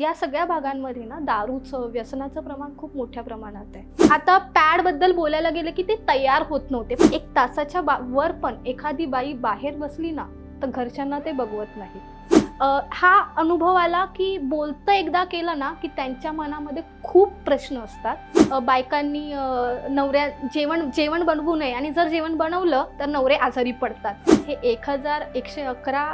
या सगळ्या भागांमध्ये ना दारूचं व्यसनाचं प्रमाण खूप मोठ्या प्रमाणात आहे. आता पॅडबद्दल बोलायला गेलं की ते तयार होत नव्हते. एक तासाच्या बा- वर पण एखादी बाई बाहेर बसली ना तर घरच्यांना ते बघवत नाही हा अनुभव आला की बोलतं एकदा केलं ना की त्यांच्या मनामध्ये खूप प्रश्न असतात. बायकांनी नवऱ्या जेवण जेवण बनवू नये आणि जर जेवण बनवलं तर नवरे आजारी पडतात. हे एक हजार एकशे अकरा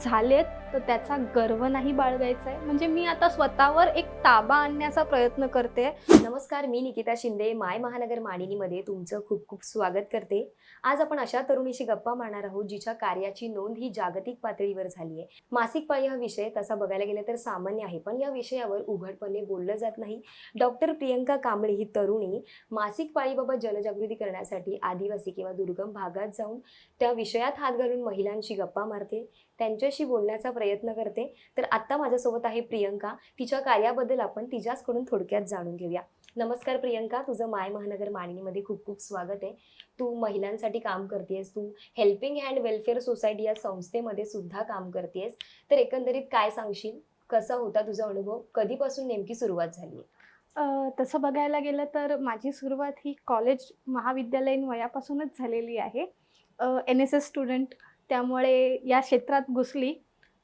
झालेत तर त्याचा गर्व नाही बाळगायचा आहे म्हणजे मी आता स्वतःवर एक ताबा आणण्याचा प्रयत्न करते. नमस्कार मी निकिता शिंदे माय महानगर माडिनीमध्ये तुमचं खूप खूप स्वागत करते. आज आपण अशा तरुणीशी गप्पा मारणार आहोत जिच्या कार्याची नोंद ही जागतिक पातळीवर झाली आहे. मासिक पाळी हा विषय तसा बघायला गेलं तर सामान्य आहे पण या विषयावर उघडपणे बोललं जात नाही. डॉक्टर प्रियंका कांबळे ही तरुणी मासिक पाळीबाबत जनजागृती करण्यासाठी आदिवासी किंवा दुर्गम भागात जाऊन त्या विषयात हात घालून महिलांशी गप्पा मारते त्यांच्याशी बोलण्याचा प्रयत्न करते. तर आत्ता माझ्यासोबत आहे प्रियंका. तिच्या कार्याबद्दल आपण तिच्याचकडून थोडक्यात जाणून घेऊया. नमस्कार प्रियंका तुझं माय महानगर मांडणीमध्ये खूप खूप स्वागत आहे. तू महिलांसाठी काम करतेस तू हेल्पिंग हँड वेलफेअर सोसायटी या संस्थेमध्ये सुद्धा काम करतेस तर एकंदरीत काय सांगशील? कसा होता तुझा अनुभव? कधीपासून नेमकी सुरुवात झाली? तसं बघायला गेलं तर माझी सुरुवात ही कॉलेज महाविद्यालयीन वयापासूनच झालेली आहे. एन एस एस स्टुडंट त्यामुळे या क्षेत्रात घुसली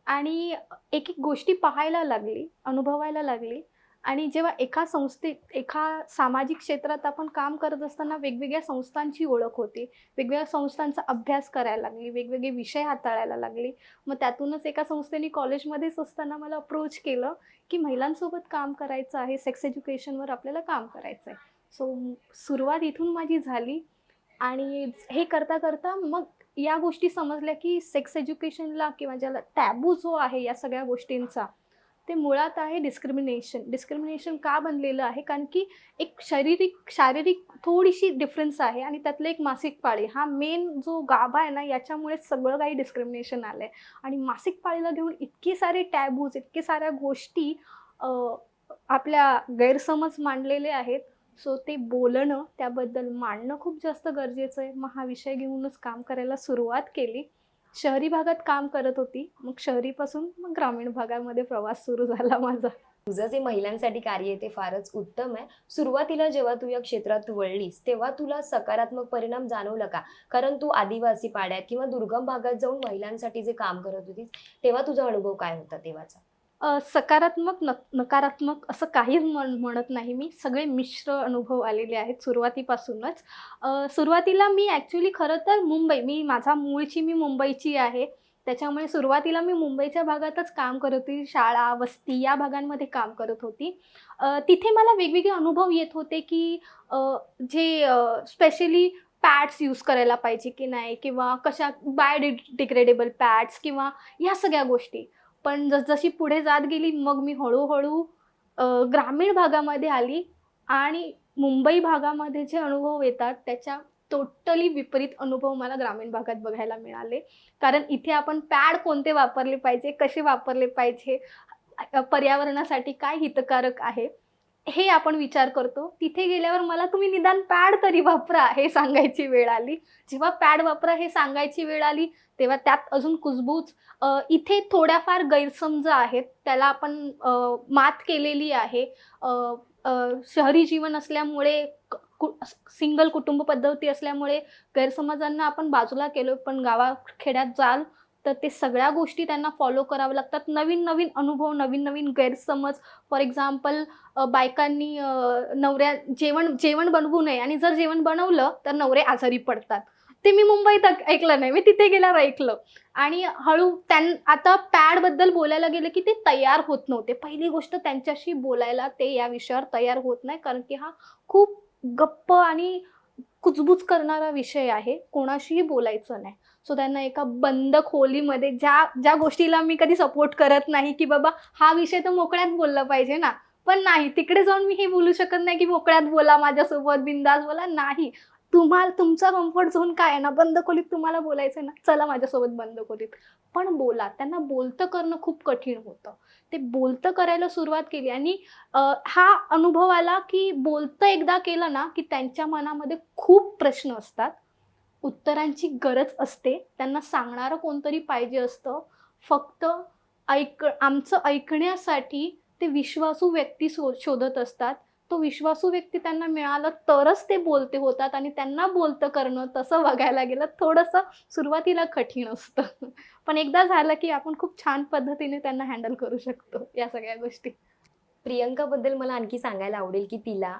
आणि एक एक गोष्टी पाहायला लागली अनुभवायला लागली. आणि जेव्हा एका संस्थेत एका सामाजिक क्षेत्रात आपण काम करत असताना वेगवेगळ्या संस्थांची ओळख होती. वेगवेगळ्या संस्थांचा अभ्यास करायला लागली वेगवेगळे विषय हाताळायला लागली. मग त्यातूनच एका संस्थेने कॉलेजमध्येच असताना मला अप्रोच केलं की महिलांसोबत काम करायचं आहे सेक्स एज्युकेशनवर आपल्याला काम करायचं आहे सो सुरुवात इथून माझी झाली आणि हे करता करता मग या गोष्टी समजल्या की सेक्स एज्युकेशनला किंवा ज्याला टॅबू जो आहे या सगळ्या गोष्टींचा ते मुळात आहे डिस्क्रिमिनेशन डिस्क्रिमिनेशन का बनलेलं आहे? कारण की एक शारीरिक शारीरिक थोडीशी डिफरन्स आहे आणि त्यातलं एक मासिक पाळी हा मेन जो गाभा आहे ना याच्यामुळे सगळं काही डिस्क्रिमिनेशन आलं आहे आणि मासिक पाळीला घेऊन इतके सारे टॅबूज इतके साऱ्या गोष्टी आपल्या गैरसमज मांडलेले आहेत. सो ते बोलणं त्याबद्दल मांडणं खूप जास्त गरजेचं आहे. मग हा विषय घेऊनच काम करायला सुरुवात केली. शहरी भागात काम करत होती. मग शहरीपासून मग ग्रामीण भागामध्ये प्रवास सुरू झाला माझा. तुझं जे महिलांसाठी कार्य आहे ते फारच उत्तम आहे. सुरुवातीला जेव्हा तू या क्षेत्रात वळलीस तेव्हा तुला सकारात्मक परिणाम जाणवला का? कारण तू आदिवासी पाड्यात किंवा दुर्गम भागात जाऊन महिलांसाठी जे काम करत होतीस तेव्हा तुझा अनुभव काय होता तेव्हाचा? सकारात्मक न नकारात्मक असं काहीच म्हण म्हणत नाही मी. सगळे मिश्र अनुभव आलेले आहेत सुरुवातीपासूनच. सुरुवातीला मी ॲक्च्युली खरं तर मुंबई मी माझा मूळची मी मुंबईची आहे. त्याच्यामुळे सुरुवातीला मी मुंबईच्या भागातच काम करत होती. शाळा वस्ती या भागांमध्ये काम करत होती. तिथे मला वेगवेगळे अनुभव येत होते की जे स्पेशली पॅड्स यूज करायला पाहिजे की नाही? किंवा कशा बायोडिग्रेडेबल पॅड्स किंवा ह्या सगळ्या गोष्टी. पण जसजशी पुढे जात गेली मग मी हळूहळू ग्रामीण भागामध्ये आली आणि मुंबई भागामध्ये जे अनुभव येतात त्याच्या टोटली विपरीत अनुभव मला ग्रामीण भागात बघायला मिळाले. कारण इथे आपण पॅड कोणते वापरले पाहिजे कसे वापरले पाहिजे पर्यावरणासाठी काय हितकारक आहे? हे आपण विचार करतो. तिथे गेल्यावर मला तुम्ही निदान पॅड तरी वापरा हे सांगायची वेळ आली. जेव्हा पॅड वापरा हे सांगायची वेळ आली तेव्हा त्यात अजून कुजबूज. इथे थोड्याफार गैरसमज आहेत. त्याला आपण मात केलेली आहे. शहरी जीवन असल्यामुळे सिंगल कुटुंब पद्धती असल्यामुळे गैरसमजांना आपण बाजूला केलो पण गावाखेड्यात जाल तर ते सगळ्या गोष्टी त्यांना फॉलो कराव्या लागतात. नवीन नवीन अनुभव नवीन नवीन गैरसमज. फॉर एक्झाम्पल बायकांनी नवऱ्या जेवण जेवण बनवू नये आणि जर जेवण बनवलं तर नवरे आजारी पडतात. ते मी मुंबईत ऐकलं नाही. मी तिथे गेल्यावर ऐकलं. आणि हळू त्यां आता पॅडबद्दल बोलायला गेलं की ते तयार होत नव्हते. पहिली गोष्ट त्यांच्याशी बोलायला ते या विषयावर तयार होत नाही कारण की हा खूप गप्प आणि कुजबूज करणारा विषय आहे. कोणाशीही बोलायचं नाही. सो त्यांना एका बंद खोलीमध्ये ज्या ज्या गोष्टीला मी कधी सपोर्ट करत नाही की बाबा हा विषय तर मोकळ्यात बोलला पाहिजे ना. पण नाही तिकडे जाऊन मी हे बोलू शकत नाही की मोकळ्यात बोला माझ्यासोबत बिंदास बोला. नाही. तुम्हाला तुमचा कम्फर्ट झोन काय आहे ना? बंद खोलीत तुम्हाला बोलायचं आहे ना? चला माझ्यासोबत बंद खोलीत. पण बोला. त्यांना बोलतं करणं खूप कठीण होतं. ते बोलतं करायला सुरुवात केली आणि हा अनुभव आला की बोलतं एकदा केलं ना की त्यांच्या मनामध्ये खूप प्रश्न असतात. उत्तरांची गरज असते. त्यांना सांगणारं कोणतरी पाहिजे असतं. फक्त ऐक आमचं ऐकण्यासाठी ते विश्वासू व्यक्ती शो शोधत असतात. तो विश्वासू व्यक्ती त्यांना मिळाला तरच ते बोलते होतात आणि त्यांना बोलतं करणं तसं बघायला गेलं थोडंसं सुरुवातीला कठीण असतं. पण एकदा झालं की आपण खूप छान पद्धतीने त्यांना हँडल करू शकतो या सगळ्या गोष्टी. प्रियंकाबद्दल मला आणखी सांगायला आवडेल की तिला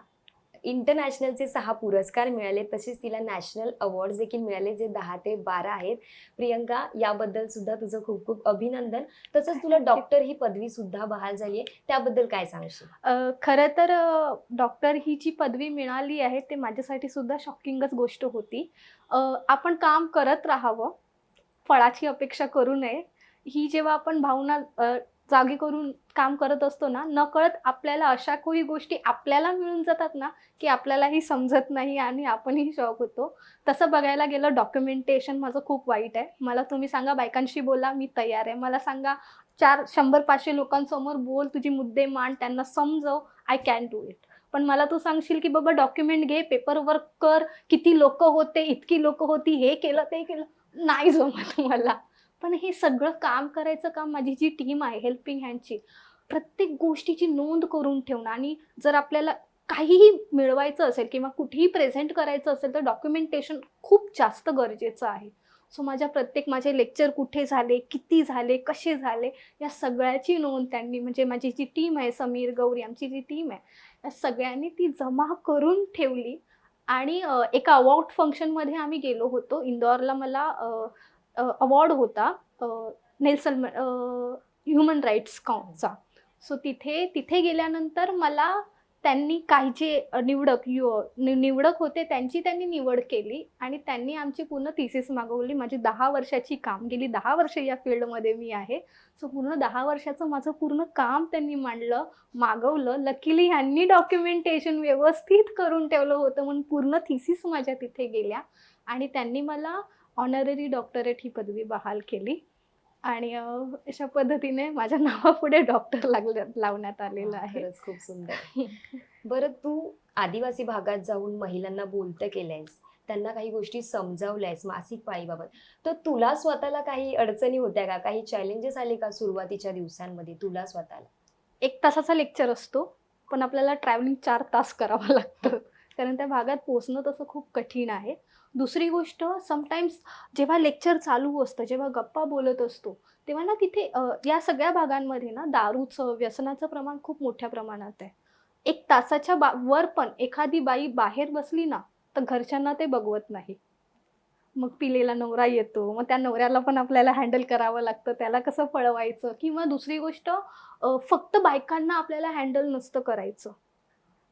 इंटरनॅशनलचे सहा पुरस्कार मिळाले. तसेच तिला नॅशनल अवॉर्ड देखील मिळाले जे दहा ते बारा आहेत. प्रियंका याबद्दल सुद्धा तुझं खूप खूप अभिनंदन. तसंच तुला डॉक्टर ही पदवी सुद्धा बहाल झाली आहे. त्याबद्दल काय सांगशील? खरं तर डॉक्टर ही जी पदवी मिळाली आहे ते माझ्यासाठी सुद्धा शॉकिंगच गोष्ट होती. आपण काम करत राहावं. फळाची अपेक्षा करू नये. ही जेव्हा आपण भावना जागी करून काम करत असतो ना नकळत आपल्याला अशा काही गोष्टी आपल्याला मिळून जातात ना की आपल्यालाही समजत नाही आणि आपणही शॉक होतो. तसं बघायला गेलं डॉक्युमेंटेशन माझं खूप वाईट आहे. मला तुम्ही सांगा बायकांशी बोला मी तयार आहे. मला सांगा चार शंभर पाचशे लोकांसमोर बोल तुझी मुद्दे मांड त्यांना समजव आय कॅन डू इट पण मला तू सांगशील की बाबा डॉक्युमेंट घे पेपर वर्क कर किती लोक होते इतकी लोक होती हे केलं ते केलं. नाही जमत मला. पण हे सगळं काम करायचं काम माझी जी टीम आहे हेल्पिंग हँडची प्रत्येक गोष्टीची नोंद करून ठेवणं आणि जर आपल्याला काहीही मिळवायचं असेल किंवा कुठेही प्रेझेंट करायचं असेल तर डॉक्युमेंटेशन खूप जास्त गरजेचं आहे. सो माझ्या प्रत्येक माझे लेक्चर कुठे झाले किती झाले कसे झाले या सगळ्याची नोंद त्यांनी म्हणजे माझी जी टीम आहे समीर गौरी आमची जी टीम आहे या सगळ्यांनी ती जमा करून ठेवली. आणि एका अवॉर्ड फंक्शनमध्ये आम्ही गेलो होतो. इंदौरला मला अवॉर्ड होता नेल्सन ह्युमन राईट्स काउंटचा सो तिथे तिथे गेल्यानंतर मला त्यांनी काही जे निवडक यु निवडक होते त्यांची त्यांनी निवड केली आणि त्यांनी आमची पूर्ण थिसिस मागवली. माझी दहा वर्षाची काम गेली. दहा वर्ष या फील्डमध्ये मी आहे. सो पूर्ण दहा वर्षाचं माझं पूर्ण काम त्यांनी मांडलं मागवलं. लकीली ह्यांनी डॉक्युमेंटेशन व्यवस्थित करून ठेवलं होतं म्हणून पूर्ण थिसिस माझ्या तिथे गेल्या. आणि त्यांनी मला ऑनररी डॉक्टरेट ही पदवी बहाल केली. आणि अशा पद्धतीने माझ्या नावापुढे डॉक्टर लागल्या लावण्यात आलेलं आहे. खूप सुंदर. बरं तू आदिवासी भागात जाऊन महिलांना बोलतं केलंयस. त्यांना काही गोष्टी समजावल्यास मासिक पाळीबाबत. तर तुला स्वतःला काही अडचणी होत्या का? काही चॅलेंजेस आले का सुरुवातीच्या दिवसांमध्ये तुला स्वतःला? एक तासाचा लेक्चर असतो पण आपल्याला ट्रॅव्हलिंग चार तास करावं लागतं. कारण त्या भागात पोचणं तसं खूप कठीण आहे. दुसरी गोष्ट समटाईम्स जेव्हा लेक्चर चालू असतं जेव्हा गप्पा बोलत असतो तेव्हा ना तिथे या सगळ्या भागांमध्ये ना दारूचं व्यसनाचं प्रमाण खूप मोठ्या प्रमाणात आहे. एक तासाच्या बा वर पण एखादी बाई बाहेर बसली ना तर घरच्यांना ते बघवत नाही. मग पिलेला नवरा येतो मग त्या नवऱ्याला पण आपल्याला हँडल करावं लागतं त्याला कसं पळवायचं किंवा दुसरी गोष्ट फक्त बायकांना आपल्याला हँडल नसतं करायचं.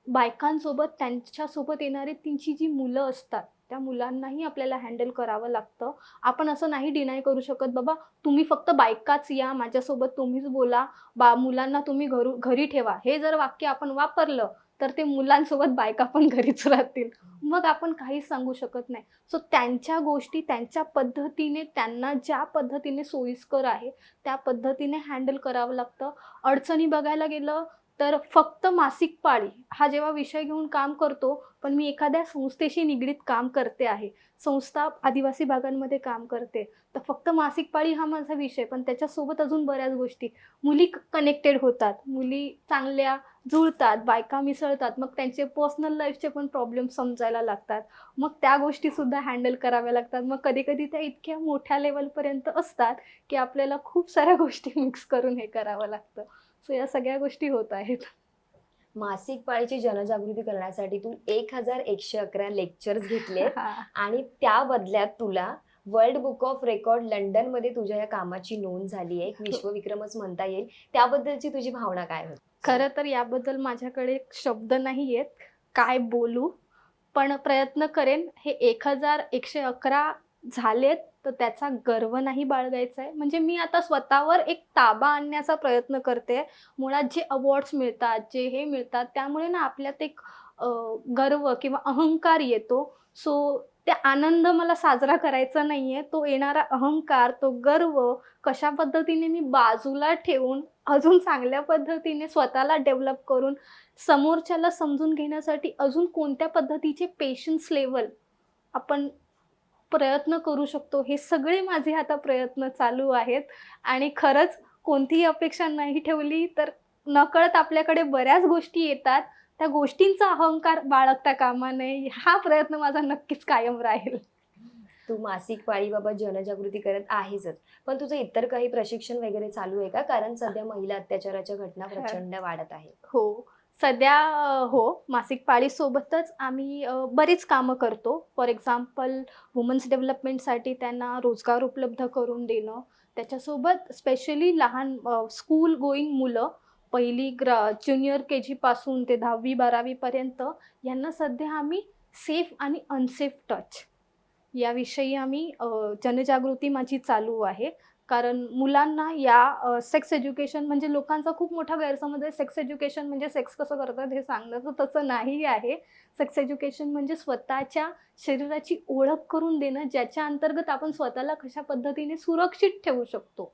बायकांसोबत त्यांच्यासोबत येणारे त्यांची जी मुलं असतात त्या मुलांनाही आपल्याला हँडल करावं लागतं. आपण असं नाही डिनाय करू शकत बाबा तुम्ही फक्त बायकाच या माझ्यासोबत तुम्हीच बोला. बा मुलांना तुम्ही घरू घरी ठेवा. हे जर वाक्य आपण वापरलं तर ते मुलांसोबत बायका पण घरीच राहतील. मग आपण काहीच सांगू शकत नाही. सो त्यांच्या गोष्टी त्यांच्या पद्धतीने त्यांना ज्या पद्धतीने सोयीस्कर आहे त्या पद्धतीने हँडल करावं लागतं. अडचणी बघायला गेलं तर फक्त मासिक पाळी हा जेव्हा विषय घेऊन काम करतो पण मी एखाद्या संस्थेशी निगडीत काम करते आहे. संस्था आदिवासी भागांमध्ये काम करते. तर फक्त मासिक पाळी हा माझा विषय पण त्याच्यासोबत अजून बऱ्याच गोष्टी. मुली कनेक्टेड होतात. मुली चांगल्या जुळतात बायका मिसळतात. मग त्यांचे पर्सनल लाईफचे पण प्रॉब्लेम समजायला लागतात. मग त्या गोष्टीसुद्धा हँडल कराव्या लागतात. मग कधी कधी त्या इतक्या मोठ्या लेवलपर्यंत असतात की आपल्याला खूप साऱ्या गोष्टी मिक्स करून हे करावं लागतं. सो या सगळ्या गोष्टी होत आहेत. मासिक पाळीची जनजागृती करण्यासाठी तू एक हजार एकशे अकरा लेक्चर्स घेतले हा. आणि त्या बदल्यात तुला वर्ल्ड बुक ऑफ रेकॉर्ड लंडनमध्ये तुझ्या या कामाची नोंद झाली आहे. एक विश्वविक्रमच म्हणता येईल. त्याबद्दलची तुझी भावना काय होती? खरं तर याबद्दल माझ्याकडे शब्द नाही आहेत काय बोलू? पण प्रयत्न करेन. हे एक हजार एकशे अकरा झालेत तर त्याचा गर्व नाही बाळगायचा आहे. म्हणजे मी आता स्वतःवर एक ताबा आणण्याचा प्रयत्न करते. मुळात जे अवॉर्ड्स मिळतात जे हे मिळतात त्यामुळे ना आपल्यात एक गर्व किंवा अहंकार येतो. सो ते आनंद मला साजरा करायचा नाही आहे तो येणारा अहंकार तो गर्व कशा पद्धतीने मी बाजूला ठेवून अजून चांगल्या पद्धतीने स्वतःला डेव्हलप करून समोरच्याला समजून घेण्यासाठी अजून कोणत्या पद्धतीचे पेशन्स लेवल आपण प्रयत्न करू शकतो. हे सगळे माझे आता प्रयत्न चालू आहेत. आणि खरंच कोणतीही अपेक्षा नाही ठेवली तर नकळत आपल्याकडे बऱ्याच गोष्टी येतात. त्या गोष्टींचा अहंकार बाळगता कामा नये. हा प्रयत्न माझा नक्कीच कायम राहील. तू मासिक पाळीबाबत जनजागृती करत आहेसच. पण तुझं इतर काही प्रशिक्षण वगैरे चालू आहे का? कारण सध्या महिला अत्याचाराच्या घटना प्रचंड वाढत आहे. हो. सध्या हो मासिक पाळीसोबतच आम्ही बरीच कामं करतो. फॉर एक्झाम्पल वुमन्स डेव्हलपमेंटसाठी त्यांना रोजगार उपलब्ध करून देणं. त्याच्यासोबत स्पेशली लहान स्कूल गोईंग मुलं पहिली ग्रा ज्युनियर के जीपासून ते दहावी बारावीपर्यंत यांना सध्या आम्ही सेफ आणि अनसेफ टच. याविषयी आम्ही जनजागृती माझी चालू आहे. कारण मुलांना या सेक्स एज्युकेशन म्हणजे लोकांचा खूप मोठा गैरसमज आहे. सेक्स एज्युकेशन म्हणजे सेक्स कसं करतात हे सांगणं तर तसं नाही आहे. सेक्स एज्युकेशन म्हणजे स्वतःच्या शरीराची ओळख करून देणं ज्याच्या अंतर्गत आपण स्वतःला कशा पद्धतीने सुरक्षित ठेवू शकतो.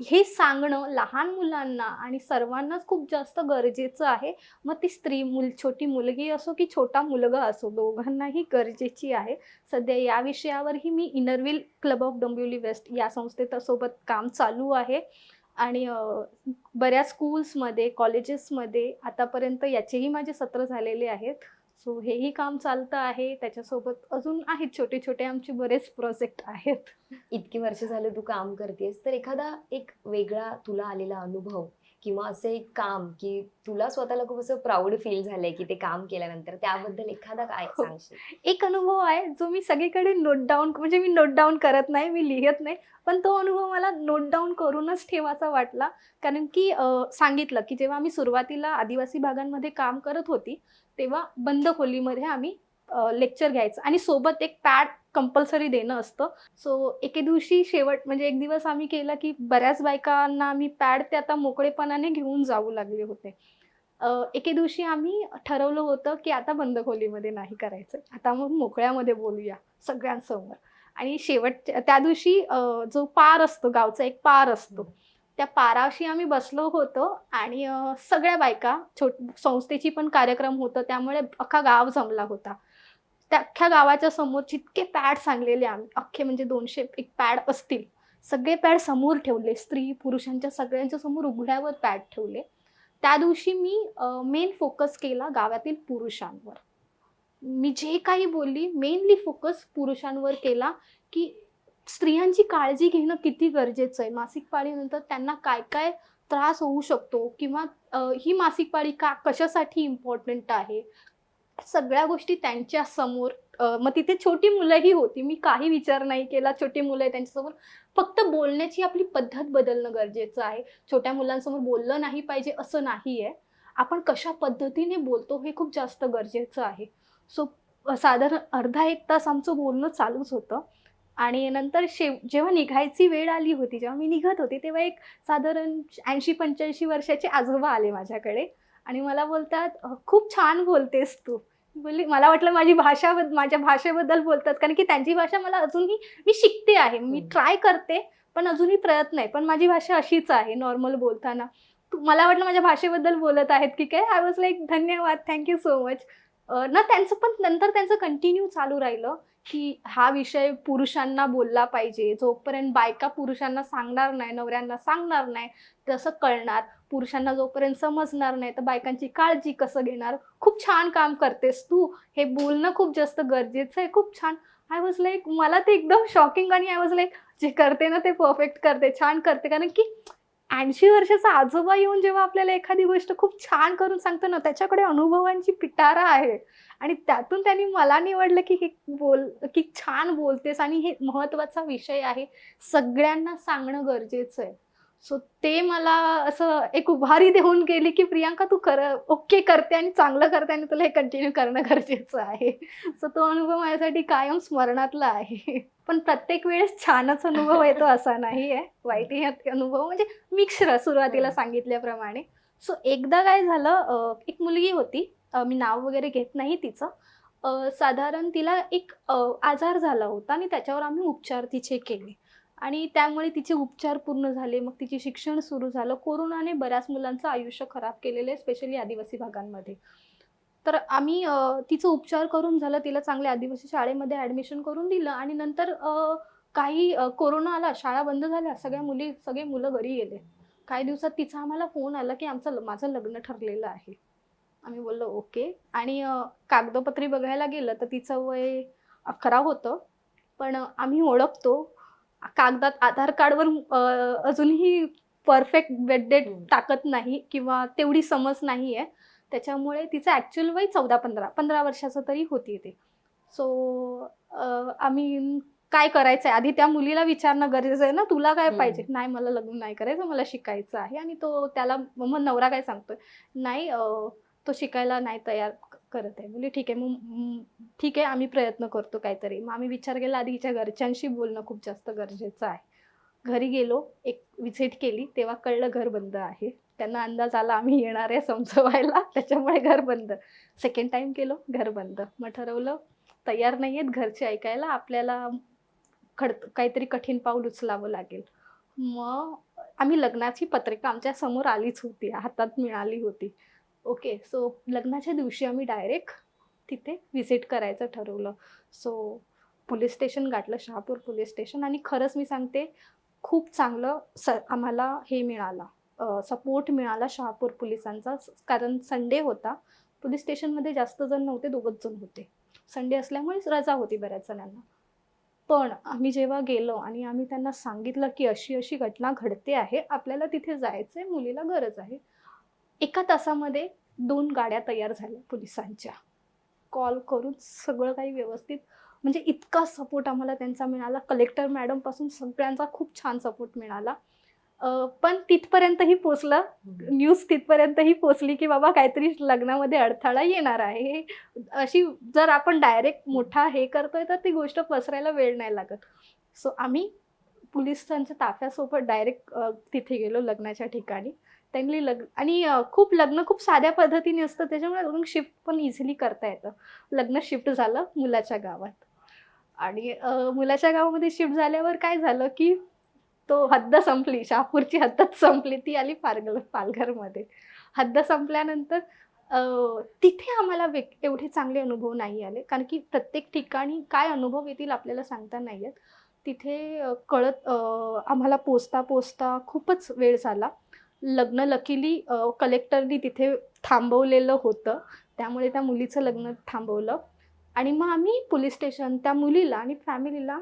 हे सांगणं लहान मुलांना आणि सर्वांनाच खूप जास्त गरजेचं आहे. मग ती स्त्री मुल छोटी मुलगी असो की छोटा मुलगा असो दोघांनाही गरजेची आहे. सध्या या विषयावरही मी Inner Wheel club of Dombivli west या संस्थेसोबत काम चालू आहे. आणि बऱ्याच स्कूल्समध्ये कॉलेजेसमध्ये आतापर्यंत याचेही माझे सत्र झालेले आहेत. सो हेही काम चालतं आहे. त्याच्यासोबत अजून आहेत छोटे छोटे आमचे बरेच प्रोजेक्ट आहेत. इतकी वर्ष झालं तू काम करतेस तर एखादा एक वेगळा तुला आलेला अनुभव किंवा असं एक काम की तुला स्वतःला खूप असं प्राऊड फील झालंय की ते काम केल्यानंतर त्याबद्दल एखादा काय हो. सांगशील? एक अनुभव आहे जो मी सगळीकडे नोट डाऊन म्हणजे मी नोट डाऊन करत नाही मी लिहित नाही पण तो अनुभव मला नोट डाऊन करूनच ठेवायचा वाटला. कारण की सांगितलं की जेव्हा आम्ही सुरुवातीला आदिवासी भागांमध्ये काम करत होती तेव्हा बंद खोलीमध्ये आम्ही लेक्चर घ्यायचं. आणि सोबत एक पॅड कंपल्सरी देणं असतं. सो एके दिवशी शेवट म्हणजे एक दिवस आम्ही केलं की बऱ्याच बायकांना आम्ही पॅड ते आता मोकळेपणाने घेऊन जाऊ लागले होते. एके दिवशी आम्ही ठरवलं होतं की आता बंद खोलीमध्ये नाही करायचं. आता मग मोकळ्यामध्ये बोलूया सगळ्यांसमोर. आणि शेवट त्या दिवशी जो पार असतो गावचा एक पार असतो त्या पाराशी आम्ही बसलो होतो आणि सगळ्या बायका छोट संस्थेची पण कार्यक्रम होतं त्यामुळे अख्खा गाव जमला होता. त्या अख्ख्या गावाच्या समोर जितके पॅड सांगलेले आम्ही अख्खे म्हणजे दोनशे एक पॅड असतील. सगळे पॅड समोर ठेवले स्त्री पुरुषांच्या सगळ्यांच्या समोर उघड्यावर पॅड ठेवले. त्या दिवशी मी मेन फोकस केला गावातील पुरुषांवर. मी जे काही बोलली मेनली फोकस पुरुषांवर केला की स्त्रियांची काळजी घेणं किती गरजेचं आहे. मासिक पाळीनंतर त्यांना काय काय त्रास होऊ शकतो किंवा ही मासिक पाळी का कशासाठी इम्पॉर्टंट आहे? सगळ्या गोष्टी त्यांच्यासमोर मग तिथे छोटी मुलंही होती. मी काही विचार नाही केला. छोटी मुलं आहे त्यांच्यासमोर. फक्त बोलण्याची आपली पद्धत बदलणं गरजेचं आहे. छोट्या मुलांसमोर बोललं नाही पाहिजे असं नाही आहे आपण कशा पद्धतीने बोलतो हे खूप जास्त गरजेचं आहे. सो साधारण अर्धा एक तास आमचं बोलणं चालूच होतं. आणि नंतर शेव जेव्हा निघायची वेळ आली होती जेव्हा मी निघत होती तेव्हा एक साधारण ऐंशी पंच्याऐंशी वर्षाचे आजोबा आले माझ्याकडे. आणि मला बोलतात "अ, खूप छान बोलतेस तू. बोलली मला वाटलं माझी भाषा माझ्या भाषेबद्दल बोलतात कारण की त्यांची भाषा मला अजूनही मी शिकते आहे. मी. ट्राय करते पण अजूनही प्रयत्न आहे. पण माझी भाषा अशीच आहे नॉर्मल बोलताना. तू- मला वाटलं माझ्या भाषेबद्दल बोलत आहेत की काय? आय वॉज लाईक धन्यवाद थँक्यू सो मच ना त्यांचं पण नंतर त्यांचं कंटिन्यू चालू राहिलं की हा विषय पुरुषांना बोलला पाहिजे. जोपर्यंत बायका पुरुषांना सांगणार नाही नवऱ्यांना सांगणार नाही तसं कळणार. पुरुषांना जोपर्यंत समजणार नाही तर बायकांची काळजी कसं घेणार? खूप छान काम करतेस तू. हे बोलणं खूप जास्त गरजेचं आहे. खूप छान. आय वॉज लाईक मला ते एकदम शॉकिंग आणि आय वॉज लाईक जे करते ना ते परफेक्ट करते छान करते. कारण की ऐंशी वर्षाचा आजोबा येऊन जेव्हा आपल्याला एखादी गोष्ट खूप छान करून सांगतो ना त्याच्याकडे अनुभवांची पिटारा आहे. आणि त्यातून त्यांनी मला निवडलं की हे बोल की छान बोलतेस आणि हे महत्त्वाचा विषय आहे. सगळ्यांना सांगणं गरजेचं आहे. सो ते मला असं एक उभारी देऊन गेली की प्रियांका तू कर ओके करते आणि चांगलं करते आणि तुला हे कंटिन्यू करणं गरजेचं आहे. सो तो अनुभव माझ्यासाठी कायम स्मरणातला आहे. पण प्रत्येक वेळेस छानच अनुभव येतो असा नाही आहे वाईटही अनुभव म्हणजे मिक्सर सुरुवातीला. सांगितल्याप्रमाणे. सो एकदा काय झालं एक मुलगी होती. मी नाव वगैरे घेत नाही तिचं. साधारण तिला एक आजार झाला होता आणि त्याच्यावर आम्ही उपचार तिचे केले. आणि त्यामुळे तिचे उपचार पूर्ण झाले मग तिचे शिक्षण सुरू झालं. कोरोनाने बऱ्याच मुलांचं आयुष्य खराब केलेलं आहे स्पेशली आदिवासी भागांमध्ये. तर आम्ही तिचं उपचार करून झालं तिला चांगल्या आदिवासी शाळेमध्ये ॲडमिशन करून दिलं आणि नंतर काही कोरोना आला शाळा बंद झाल्या सगळ्या मुली सगळे मुलं घरी गेले. काही दिवसात तिचा आम्हाला फोन आला की आमचं माझं लग्न ठरलेलं आहे. आम्ही बोललो ओके. आणि कागदपत्री बघायला गेलं तर तिचं वय अकरा होतं. पण आम्ही ओळखतो कागदात आधार कार्डवर अजूनही परफेक्ट बेड डेट. टाकत नाही किंवा तेवढी समज नाही आहे त्याच्यामुळे तिचं ॲक्च्युअल वय चौदा पंधरा पंधरा वर्षाचं तरी होती ते. सो आम्ही काय करायचं आहे आधी त्या मुलीला विचारणं गरजेचं आहे ना? तुला काय. पाहिजे? नाही मला लग्न नाही करायचं मला शिकायचं आहे. आणि तो त्याला मग नवरा काय सांगतोय? नाही तो शिकायला नाही तयार करत आहे. म्हणजे ठीक आहे मग ठीक आहे आम्ही प्रयत्न करतो काहीतरी. मग आम्ही विचार केला आधी हिच्या घरच्यांशी बोलणं खूप जास्त गरजेचं आहे. घरी गेलो एक विजिट केली तेव्हा कळलं घर बंद आहे. त्यांना अंदाज आला आम्ही येणार आहे समजवायला. त्याच्यामुळे घर बंद. सेकंड टाइम केलो घर बंद. मग ठरवलं तयार नाही आहेत घरचे ऐकायला आपल्याला खड काहीतरी कठीण पाऊल उचलावं लागेल. मग आम्ही लग्नाची पत्रिका आमच्यासमोर आलीच होती हातात मिळाली होती. ओके सो लग्नाच्या दिवशी आम्ही डायरेक्ट तिथे व्हिजिट करायचं ठरवलं. सो पोलीस स्टेशन गाठलं शहापूर पोलीस स्टेशन आणि खरंच मी सांगते खूप चांगलं स आम्हाला हे मिळाला. सपोर्ट मिळाला शहापूर पोलिसांचा. कारण संडे होता. पोलीस स्टेशनमध्ये जास्त जण नव्हते दोघंच जण होते. संडे असल्यामुळे रजा होती बऱ्याच जणांना. पण आम्ही जेव्हा गेलो आणि आम्ही त्यांना सांगितलं की अशी अशी घटना घडते आहे आपल्याला तिथे जायचं आहे मुलीला गरज आहे एका तासामध्ये दोन गाड्या तयार झाल्या पोलिसांच्या. कॉल करून सगळं काही व्यवस्थित. म्हणजे इतका सपोर्ट आम्हाला त्यांचा मिळाला. कलेक्टर मॅडमपासून सगळ्यांचा खूप छान सपोर्ट मिळाला. पण तिथपर्यंतही पोचलं न्यूज तिथपर्यंतही पोचली की बाबा काहीतरी लग्नामध्ये अडथळा येणार आहे. हे अशी जर आपण डायरेक्ट मोठा हे करतोय तर ती गोष्ट पसरायला वेळ नाही लागत. सो आम्ही पोलिसांच्या ताफ्यासोबत डायरेक्ट तिथे गेलो लग्नाच्या ठिकाणी. त्यांनी लग्न आणि खूप लग्न खूप साध्या पद्धतीने असतं त्याच्यामुळे लग्न शिफ्ट पण इझिली करता येतं. लग्न शिफ्ट झालं मुलाच्या गावात. आणि मुलाच्या गावामध्ये शिफ्ट झाल्यावर काय झालं की तो हद्द संपली शहापूरची हद्दच संपली ती आली पालघर पालघरमध्ये. हद्द संपल्यानंतर तिथे आम्हाला वेग एवढे चांगले अनुभव नाही आले. कारण की प्रत्येक ठिकाणी काय अनुभव येतील आपल्याला सांगता नाही आहेत तिथे कळत आम्हाला पोचता पोचता खूपच वेळ झाला. लग्न लकीली कलेक्टरनी तिथे थांबवलेलं होतं. त्यामुळे त्या मुलीचं लग्न थांबवलं. आणि मग आम्ही पोलीस स्टेशन त्या मुलीला आणि फॅमिलीला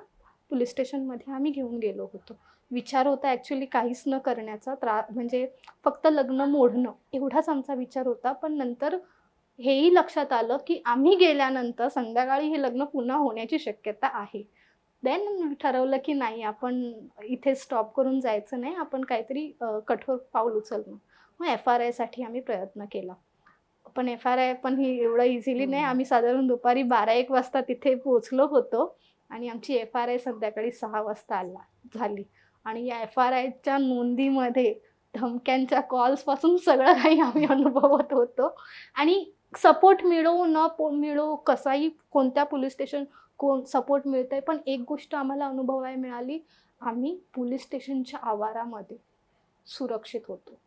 पोलीस स्टेशनमध्ये आम्ही घेऊन गेलो होतो. विचार होता ॲक्च्युली काहीच न करण्याचा. त्रा म्हणजे फक्त लग्न मोडणं एवढाच आमचा विचार होता. पण नंतर हेही लक्षात आलं की आम्ही गेल्यानंतर संध्याकाळी हे लग्न पुन्हा होण्याची शक्यता आहे. देन ठरवलं की नाही आपण इथे स्टॉप करून जायचं नाही आपण काहीतरी कठोर पाऊल उचलणं. मग एफ आर आयसाठी आम्ही प्रयत्न केला. पण एफ आर आय पण ही एवढं इझिली नाही. आम्ही साधारण दुपारी बारा एक वाजता तिथे पोहोचलो होतो आणि आमची एफ आर आय संध्याकाळी सहा वाजता आला झाली. आणि या एफ आर आयच्या नोंदीमध्ये धमक्यांच्या कॉल्सपासून सगळं काही आम्ही अनुभवत होतो. आणि सपोर्ट मिळो न पो मिळो कसाही कोणत्या पोलीस स्टेशन कोण सपोर्ट मिळतंय. पण एक गोष्ट आम्हाला अनुभवायला मिळाली आम्ही पोलीस स्टेशनच्या आवारामध्ये सुरक्षित होतो.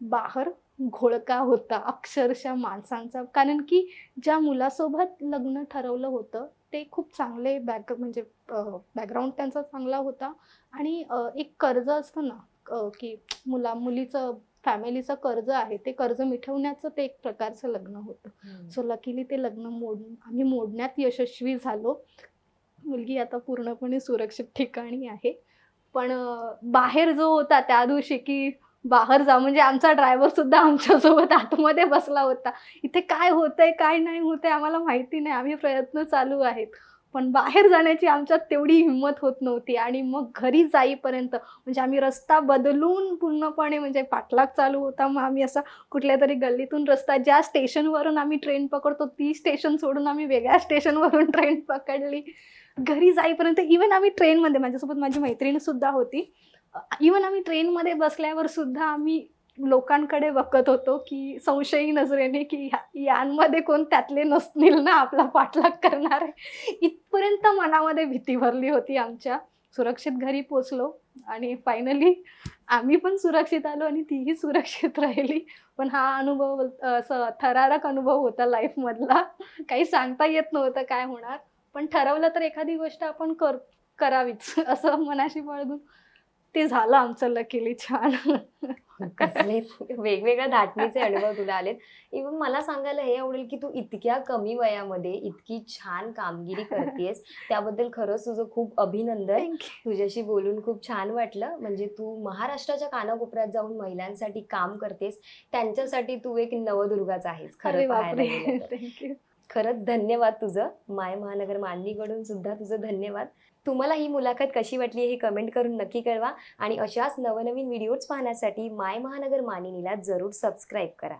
बाहेर घोळका होता अक्षरशः माणसांचा. कारण की ज्या मुलासोबत लग्न ठरवलं होतं ते खूप चांगले बॅक म्हणजे बॅकग्राऊंड त्यांचा चांगला होता. आणि एक कर्ज असतं ना की मुला मुलीचं फॅमिलीचं कर्ज आहे ते कर्ज मिटवण्याचं ते एक प्रकारचं लग्न होतं. सो लकीली ते लग्न मोड आम्ही मोडण्यात यशस्वी झालो. मुलगी आता पूर्णपणे सुरक्षित ठिकाणी आहे. पण बाहेर जो होता त्या दिवशी की बाहेर जा म्हणजे आमचा ड्रायव्हर सुद्धा आमच्यासोबत आतमध्ये बसला होता. इथे काय होतंय काय नाही होतंय आम्हाला माहिती नाही. आम्ही प्रयत्न चालू आहेत. पण बाहेर जाण्याची आमच्यात तेवढी हिंमत होत नव्हती. आणि मग घरी जाईपर्यंत म्हणजे आम्ही रस्ता बदलून पूर्णपणे म्हणजे पाठलाग चालू होता. मग आम्ही असा कुठल्या तरी गल्लीतून रस्ता ज्या स्टेशनवरून आम्ही ट्रेन पकडतो ती स्टेशन सोडून आम्ही वेगळ्या स्टेशनवरून ट्रेन पकडली. घरी जाईपर्यंत इवन आम्ही ट्रेनमध्ये माझ्यासोबत माझी मैत्रीणसुद्धा होती. इवन आम्ही ट्रेनमध्ये बसल्यावर सुद्धा आम्ही लोकांकडे बघत होतो की संशयी नजरेने की यांमध्ये कोण त्यातले नसतील ना आपला पाठलाग करणारे इथपर्यंत मनामध्ये भीती भरली होती आमच्या. सुरक्षित घरी पोचलो आणि फायनली आम्ही पण सुरक्षित आलो आणि तीही सुरक्षित राहिली. पण हा अनुभव असं थरारक अनुभव होता लाईफमधला काही सांगता येत नव्हतं काय होणार. पण ठरवलं तर एखादी गोष्ट आपण कर करावीच असं मनाशी बाळगून ते झालं आमचं लकीली छान. कसले वेगवेगळ्या धाटणीचे अनुभव तुला आलेत. इव्हन मला सांगायला हे आवडेल की तू इतक्या कमी वयामध्ये इतकी छान कामगिरी करतेस. त्याबद्दल खरंच तुझं खूप अभिनंदन. तुझ्याशी बोलून खूप छान वाटलं. म्हणजे तू महाराष्ट्राच्या कानाकोपऱ्यात जाऊन महिलांसाठी काम करतेस. त्यांच्यासाठी तू एक नवदुर्गाच आहेस. खरं पाहायला खरंच धन्यवाद तुझं. माय महानगर मांडणीकडून सुद्धा तुझं धन्यवाद. तुम्हाला ही मुलाखत कशी वाटली हे कमेंट करून नक्की कळवा आणि अशाच नवनवीन व्हिडिओज पाहण्यासाठी माय महानगर मानिनीला जरूर सबस्क्राईब करा.